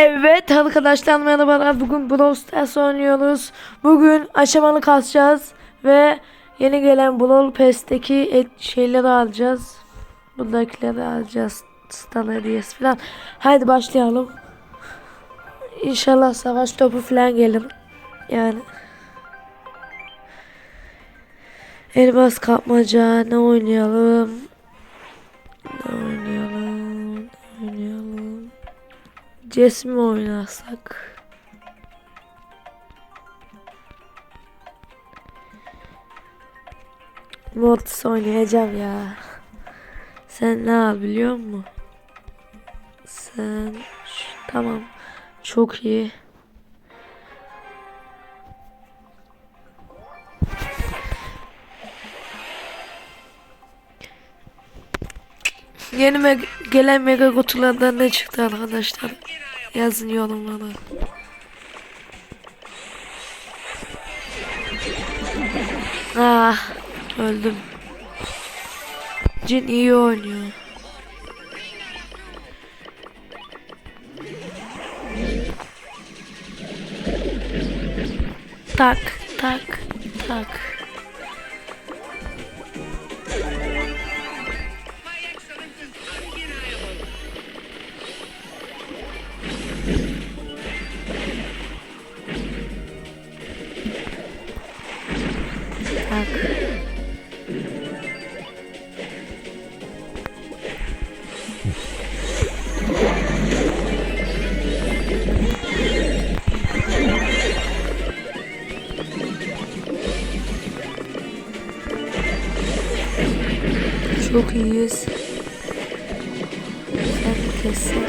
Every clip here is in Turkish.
Evet arkadaşlar merhabalar. Bugün Brawl Stars oynuyoruz. Bugün aşamalı kasacağız ve yeni gelen Brawl Pass'teki şeyleri alacağız. Buradakileri alacağız. Stan hediyesi falan. Haydi başlayalım. İnşallah savaş topu falan gelir. Yani. Elmas kapmaca ne oynayalım? Jess mi oynasak? Mortis oynayacağım ya. Sen ne al biliyor musun? Sen tamam. Çok iyi. Yeni meg- gelen mega kutulardan ne çıktı arkadaşlar? Yazın yorumlara. Ah öldüm. Cin iyi oynuyor. Tak tak tak. Kesin.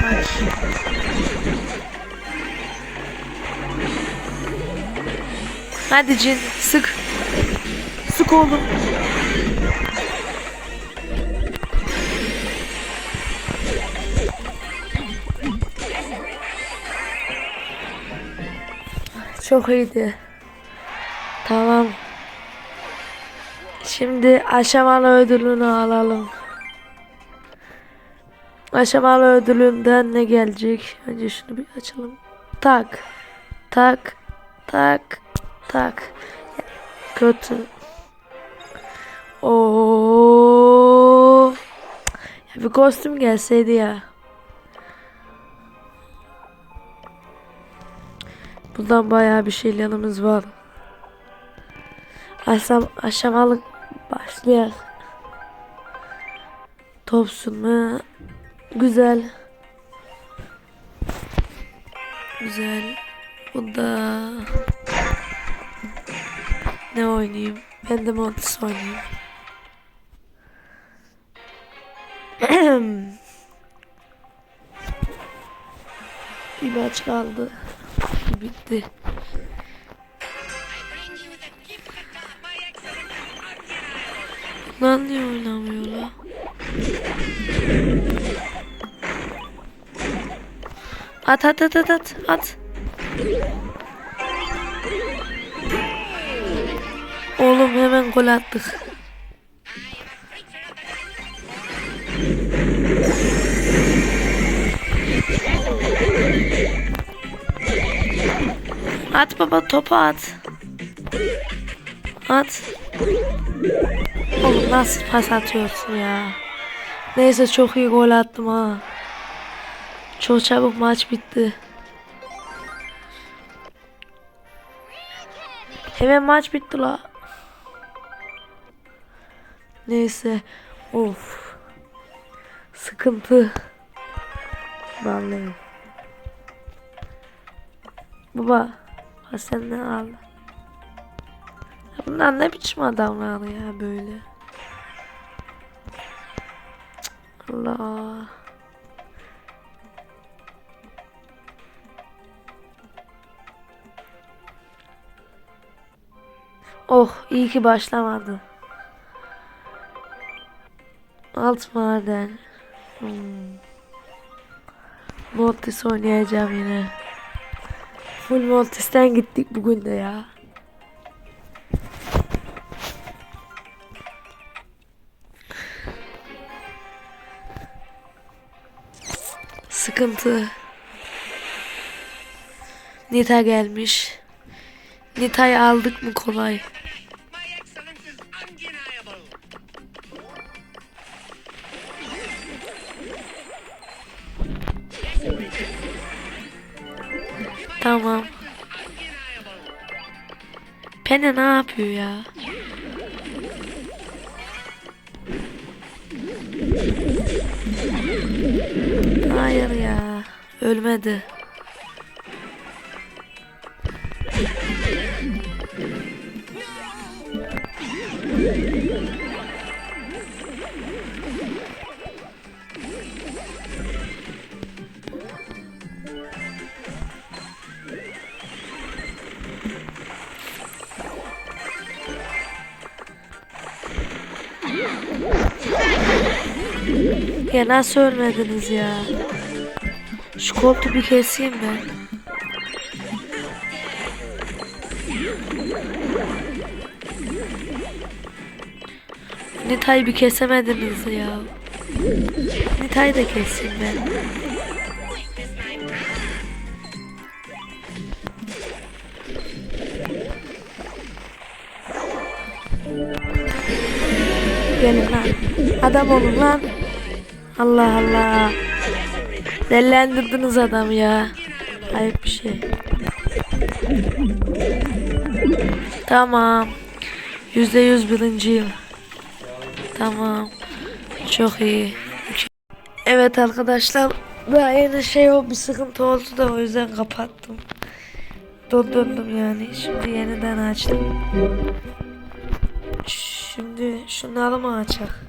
Kaç. Hadi cin sık. Sık oğlum. Çok iyiydi. Şimdi aşamalı ödülünü alalım. Aşamalı ödülünden ne gelecek? Önce şunu bir açalım. Tak. Tak. Tak. Tak. Kötü. Oo. Ya bir kostüm gelseydi ya. Buradan bayağı bir şeylerimiz var. Aşam, aşamalı başlayalım. Top sürme. Güzel. Güzel. Bu da ne oynayayım? Ben de Mortis oynayayım. Bir maç kaldı. Bitti. At at at at at at. Oğlum hemen gol attık. At baba topu at. At. Oğlum nasıl pas atıyorsun ya? Neyse çok iyi gol attım ha. Çok çabuk maç bitti. Hemen maç bitti la. Neyse. Of. Sıkıntı. Vallahi. Baba. Sen ne al? Ya Bunlar ne biçim adamlar ya böyle. Allah. Oh iyi ki başlamadı. Alt maden. Hmm. Mortis oynayacağım yine. Full Mortis'ten gittik bugün de ya. sıkıntı. Nita gelmiş. Nita'yı aldık mı kolay. Tamam. Pene ne yapıyor ya? Hayır ya. Ölmedi. Ya nasıl ölmediniz ya? Şu koltuğu bir keseyim ben. Nita'yı bir kesemediniz ya. Nita'yı da keseyim ben. Gelin lan. Adam olun lan. Allah Allah. Dellendirdiniz adam ya. Ayıp bir şey. Tamam. Yüzde yüz birinciyim. Tamam. Çok iyi. Evet arkadaşlar. Daha yeni şey o bir sıkıntı oldu da o yüzden kapattım. Dondurdum yani. Şimdi yeniden açtım. Şimdi şunları mı açak?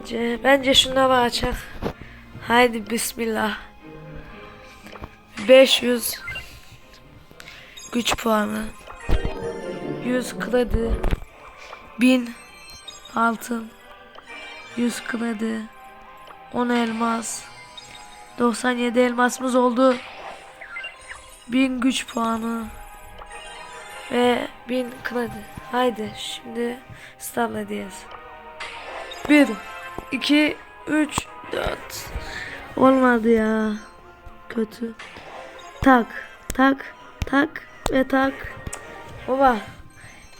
Bence, bence şunları açak. Haydi bismillah. 500 güç puanı. 100 kredi. 1000 altın. 100 kredi. 10 elmas. 97 elmasımız oldu. 1000 güç puanı. Ve 1000 kredi. Haydi şimdi start edeceğiz. 1 2 3 4 Olmadı ya. Kötü. Tak, tak, tak ve tak. Baba.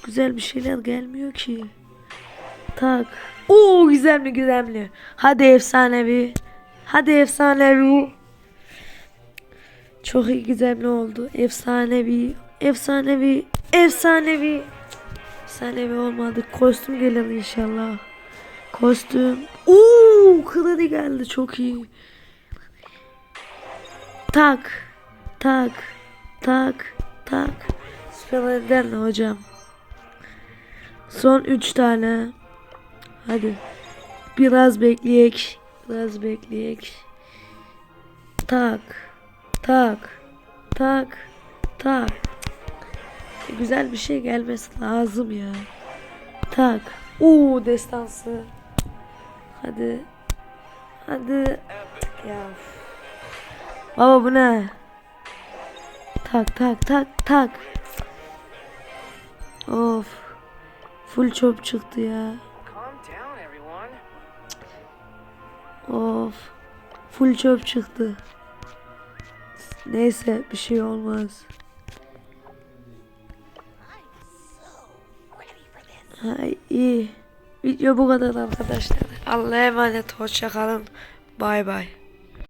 Güzel bir şeyler gelmiyor ki. Tak. Oo güzel mi güzel mi? Hadi efsanevi. Hadi efsanevi. Çok iyi güzel ne oldu? Efsanevi. Efsanevi. Efsanevi. Efsanevi olmadı. Kostüm gelir inşallah. Kostüm. Oo, kredi geldi çok iyi. Tak. Tak. Tak. Tak. Süper hocam. Son 3 tane. Hadi. Biraz bekleyek. Biraz bekleyek. Tak. Tak. Tak. Tak. Güzel bir şey gelmesi lazım ya. Tak. Oo destansı. Hadi. Hadi. Ya. Baba bu ne? Tak tak tak tak. Of. Full çöp çıktı ya. Of. Full çöp çıktı. Neyse bir şey olmaz. Hay iyi. Video bu kadar arkadaşlar. Allah'a emanet hoşça kalın. Bay bay.